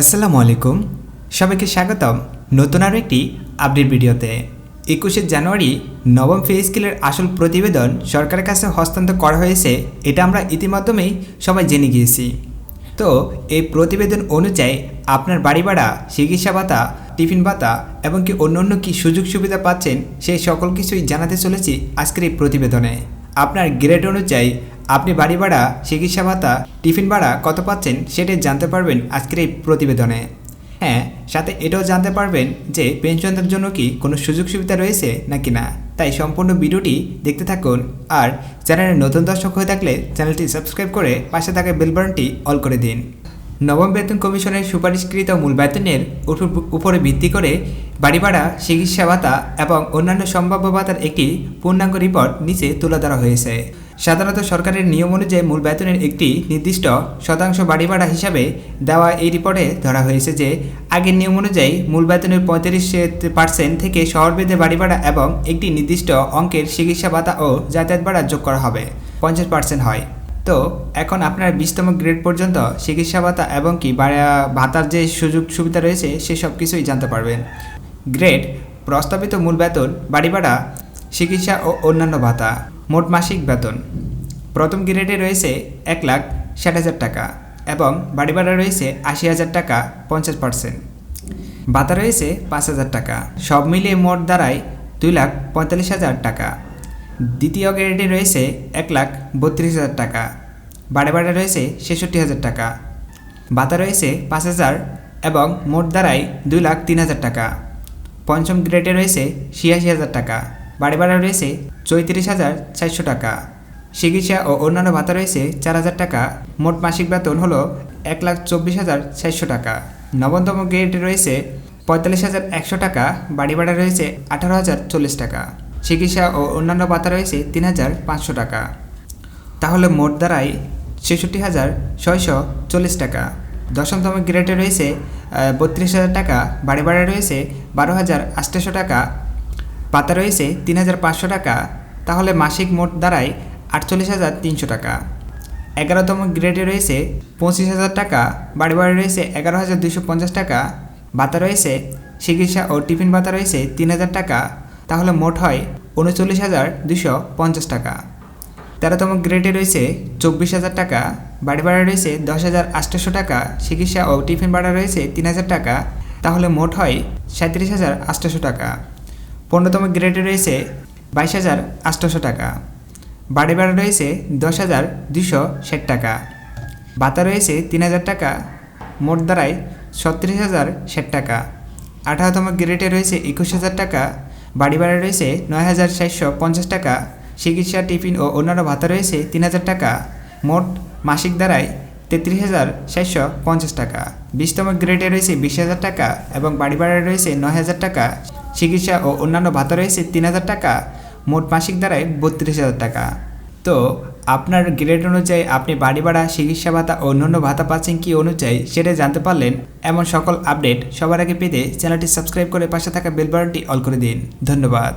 আসসালামু আলাইকুম। সবাইকে স্বাগতম নতুন আরও একটি আপডেট ভিডিওতে। একুশে জানুয়ারি, নবম পে স্কেলের আসল প্রতিবেদন সরকারের কাছে হস্তান্তর করা হয়েছে, এটা আমরা ইতিমাধ্যমেই সবাই জেনে গিয়েছি। তো, এই প্রতিবেদন অনুযায়ী আপনার বাড়ি ভাড়া, চিকিৎসা ভাতা, টিফিন ভাতা, এবং কি অন্য অন্য কী সুযোগ সুবিধা পাচ্ছেন, সেই সকল কিছুই জানাতে চলেছি আজকের এই প্রতিবেদনে। আপনার গ্রেড অনুযায়ী আপনি বাড়ি ভাড়া, চিকিৎসা ভাতা, টিফিন ভাড়া কত পাচ্ছেন সেটাই জানতে পারবেন আজকের এই প্রতিবেদনে। হ্যাঁ সাথে এটাও জানতে পারবেন যে পেনশনদের জন্য কি কোনো সুযোগ সুবিধা রয়েছে নাকি না। তাই সম্পূর্ণ ভিডিওটি দেখতে থাকুন আর চ্যানেলে নতুন দর্শক হয়ে থাকলে চ্যানেলটি সাবস্ক্রাইব করে পাশে থাকা বেলবাটনটি অল করে দিন। নবম বেতন কমিশনের সুপারিশকৃত মূল বেতনের উপ- উপরে ভিত্তি করে বাড়ি ভাড়া চিকিৎসা ভাতা এবং অন্যান্য সম্ভাব্য ভাতার একটি পূর্ণাঙ্গ রিপোর্ট নিচে তুলে ধরা হয়েছে। সাধারণত সরকারের নিয়ম অনুযায়ী মূল বেতনের একটি নির্দিষ্ট শতাংশ বাড়ি ভাড়া হিসাবে দেওয়া এই রিপোর্টে ধরা হয়েছে যে, আগের নিয়ম অনুযায়ী মূল বেতনের পঁয়ত্রিশ পার্সেন্ট থেকে শহরভেদে বাড়ি ভাড়া এবং একটি নির্দিষ্ট অঙ্কের চিকিৎসা ভাতা ও যাতায়াত ভাড়া যোগ করা হবে। পঞ্চাশ পার্সেন্ট হয়। তো, এখন আপনার বিশতম গ্রেড পর্যন্ত চিকিৎসা ভাতা এবং কি ভাতার যে সুযোগ সুবিধা রয়েছে, সে সব কিছুই জানতে পারবেন। গ্রেড, প্রস্তাবিত মূল বেতন, বাড়ি ভাড়া, চিকিৎসা ও অন্যান্য ভাতা, মোট মাসিক বেতন। প্রথম গ্রেডে রয়েছে এক লাখ ষাট হাজার টাকা এবং বাড়ি ভাড়া রয়েছে আশি হাজার টাকা পঞ্চাশ পার্সেন্ট। ভাতা রয়েছে পাঁচ হাজার টাকা। সব মিলিয়ে মোট দাঁড়ায় দুই লাখ পঁয়তাল্লিশ হাজার টাকা। দ্বিতীয় গ্রেডে রয়েছে এক লাখ বত্রিশ হাজার টাকা। বাড়ে বাড়ে রয়েছে ছেষট্টি হাজার টাকা। ভাতা রয়েছে পাঁচ হাজার এবং মোট দাঁড়ায় দুই লাখ তিন হাজার টাকা। পঞ্চম গ্রেডে রয়েছে ছিয়াশি হাজার টাকা, বাড়ি ভাড়া রয়েছে চৌত্রিশ হাজার চারশো টাকা। চিকিৎসা ও অন্যান্য ভাতা রয়েছে চার হাজার টাকা, মোট মাসিক বেতন হলো এক লাখ চব্বিশ হাজার চারশো টাকা। নবমতম গ্রেডে রয়েছে পঁয়তাল্লিশ হাজার একশো টাকা, বাড়ি ভাড়া রয়েছে আঠারো হাজার চল্লিশ টাকা। চিকিৎসা ও অন্যান্য ভাতা রয়েছে তিন হাজার পাঁচশো টাকা। তাহলে মোট দ্বারাই ছেষট্টি হাজার ছয়শো চল্লিশ টাকা। দশমতম গ্রেডে রয়েছে বত্রিশ হাজার টাকা। বাড়ি ভাড়া রয়েছে বারো হাজার আটশোশো টাকা। পাতা রয়েছে তিন হাজার পাঁচশো টাকা। তাহলে মাসিক মোট দাঁড়ায় আটচল্লিশ হাজার তিনশো টাকা। এগারোতম গ্রেডে রয়েছে পঁচিশ হাজার টাকা। বাড়ি ভাড়া রয়েছে এগারো হাজার দুশো পঞ্চাশ টাকা। ভাতা রয়েছে চিকিৎসা ও টিফিন ভাতা রয়েছে তিন হাজার টাকা। তাহলে মোট হয় উনচল্লিশ হাজার দুশো পঞ্চাশ টাকা। তেরোতম গ্রেডে রয়েছে চব্বিশ হাজার টাকা, বাড়ি ভাড়া রয়েছে দশ হাজার আটশোশো টাকা, চিকিৎসা ও টিফিন ভাড়া রয়েছে তিন হাজার টাকা, তাহলে মোট হয় সাঁত্রিশ হাজার আটশোশো টাকা। পনেরোতম গ্রেডে রয়েছে বাইশ হাজার আটশোশো টাকা, বাড়ি ভাড়া রয়েছে দশ হাজার দুশো ষাট টাকা। ভাতা রয়েছে তিন হাজার টাকা, মোট দাঁড়ায় ছত্রিশ হাজার ষাট টাকা। আঠারোতম গ্রেডে রয়েছে একুশ হাজার টাকা, বাড়ি ভাড়া রয়েছে নয় হাজার চারশো পঞ্চাশ টাকা চিকিৎসা টিফিন ও অন্যান্য ভাতা রয়েছে তিন হাজার টাকা, মোট মাসিক দ্বারায় তেত্রিশ হাজার চারশো পঞ্চাশ টাকা। বিশতম গ্রেডে রয়েছে বিশ হাজার টাকা এবং বাড়ি ভাড়া রয়েছে নয় হাজার টাকা। চিকিৎসা ও অন্যান্য ভাতা রয়েছে তিন হাজার টাকা, মোট মাসিক দাঁড়ায় বত্রিশ হাজার টাকা। তো, আপনার গ্রেড অনুযায়ী আপনি বাড়ি ভাড়া, চিকিৎসা ভাতা ও অন্যান্য ভাতা পাচ্ছেন কি অনুযায়ী সেটা জানতে পারলেন। এমন সকল আপডেট সবার আগে পেতে চ্যানেলটি সাবস্ক্রাইব করে পাশে থাকা বেল বাটনটি অল করে দিন। ধন্যবাদ।